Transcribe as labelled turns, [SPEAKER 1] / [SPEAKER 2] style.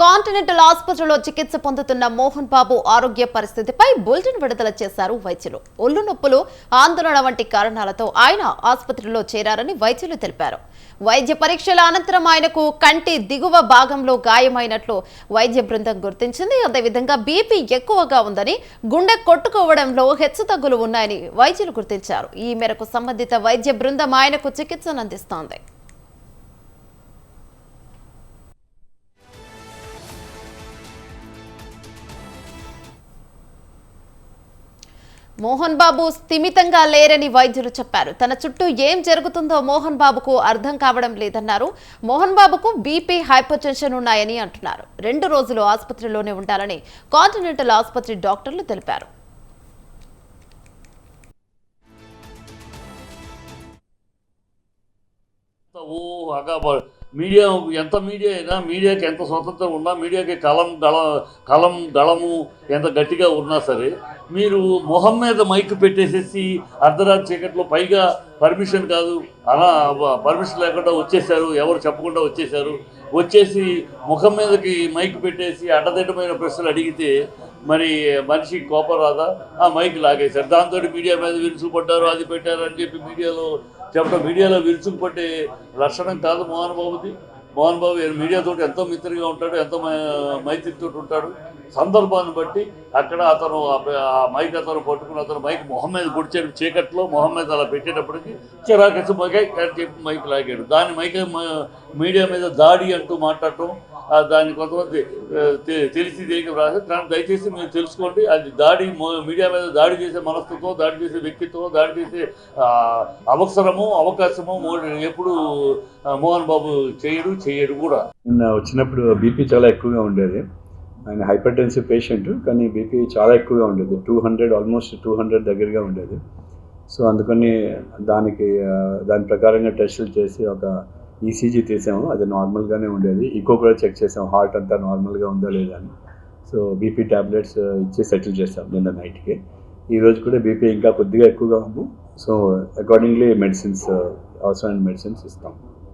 [SPEAKER 1] Continental ఆసుపత్రిలో చికిత్స పొందుతున్న మోహన్ బాబు ఆరోగ్య పరిస్థితిపై బులెటిన్ విడుదల చేశారు వైద్యులు. ఒళ్ళు నొప్పులు ఆందోళన వంటి కారణాలతో ఆయన ఆసుపత్రిలో చేరారని వైద్యులు తెలిపారు. వైద్య పరీక్షల అనంతరం ఆయనకు కంటి దిగువ భాగంలో గాయమైనట్లు వైద్య బృందం గుర్తించింది. అదేవిధంగా బీపీ ఎక్కువగా ఉందని గుండె కొట్టుకోవడంలో హెచ్చుతగ్గులు ఉన్నాయని వైద్యులు గుర్తించారు. ఈ మేరకు సంబంధిత వైద్య బృందం ఆయనకు చికిత్సను అందిస్తోంది. మోహన్ బాబు స్థిమితంగా లేరని వైద్యులు చెప్పారు. తన చుట్టూ ఏం జరుగుతుందో మోహన్ బాబుకు అర్థం కావడం లేదన్నారు. మోహన్ బాబుకు బీపీ హైపర్టెన్షన్ ఉన్నాయని అంటున్నారు. రెండు రోజులు ఆసుపత్రిలోనే ఉండాలని కాంటినెంటల్ ఆసుపత్రి డాక్టర్లు తెలిపారు.
[SPEAKER 2] ఓ మీడియా ఎంత మీడియా అయినా మీడియాకి ఎంత స్వతంత్రం ఉన్నా మీడియాకి కలం దళ కలం దళము ఎంత గట్టిగా ఉన్నా సరే మీరు మొహం మీద మైక్ పెట్టేసేసి అర్ధరాత్రి చీకట్లో పైగా పర్మిషన్ కాదు అలా పర్మిషన్ లేకుండా వచ్చేసారు ఎవరు చెప్పకుండా వచ్చేసారు వచ్చేసి ముఖం మీదకి మైక్ పెట్టేసి అడ్డదిడ్డమైన ప్రశ్నలు అడిగితే మరి మనిషి కోపం రాదా? ఆ మైక్ లాగేశారు. దాంతో మీడియా మీద విరుచుకుపడ్డారు అది పెట్టారు అని చెప్పి మీడియాలో చెప్పడం మీడియాలో విరుచుకుపట్టే లక్షణం కాదు మోహన్ బాబుది. మోహన్ బాబు మీడియాతో ఎంతో మిత్రుగా ఉంటాడు ఎంతో మైత్రితో ఉంటాడు. సందర్భాన్ని బట్టి అక్కడ అతను ఆ- మైక్ అతను పట్టుకుని అతను మైక్ మొహం మీద చీకట్లో మొహం మీద అలా పెట్టేటప్పటికి చిరాకేసి మైక్ అని చెప్పి మైక్ లాగాడు. దాని మైక్ మీడియా మీద దాడి అంటూ మాట్లాడటం దాన్ని కొంతమంది తెలిసి దేనికి రాదు దాన్ని దయచేసి మీరు తెలుసుకోండి. అది దాడి మీడియా మీద దాడి చేసే మనస్తత్వం దాడి చేసే వ్యక్తిత్వం దాడి చేసే అవసరము అవకాశము ఎప్పుడు మోహన్ బాబు చేయడు. చేయడు కూడా.
[SPEAKER 3] నిన్న వచ్చినప్పుడు బీపీ చాలా ఎక్కువగా ఉండేది. ఆయన హైపర్ టెన్సివ్ పేషెంట్ కానీ బీపీ చాలా ఎక్కువగా ఉండేది. Two hundred almost two hundred దగ్గరగా ఉండేది. సో అందుకని దానికి దాని ప్రకారంగా టెస్టులు చేసి ఒక ఈసీజీ తీసాము. అది నార్మల్గానే ఉండేది. ఈకో కూడా చెక్ చేసాం. హార్ట్ అంతా నార్మల్గా ఉందో లేదా అని. సో బీపీ ట్యాబ్లెట్స్ ఇచ్చి సెటిల్ చేసాం నిన్న నైట్కి. ఈరోజు కూడా బీపీ ఇంకా కొద్దిగా ఎక్కువగా ఉంది. సో అకార్డింగ్లీ మెడిసిన్స్ అవసరమైన మెడిసిన్స్ ఇస్తాం.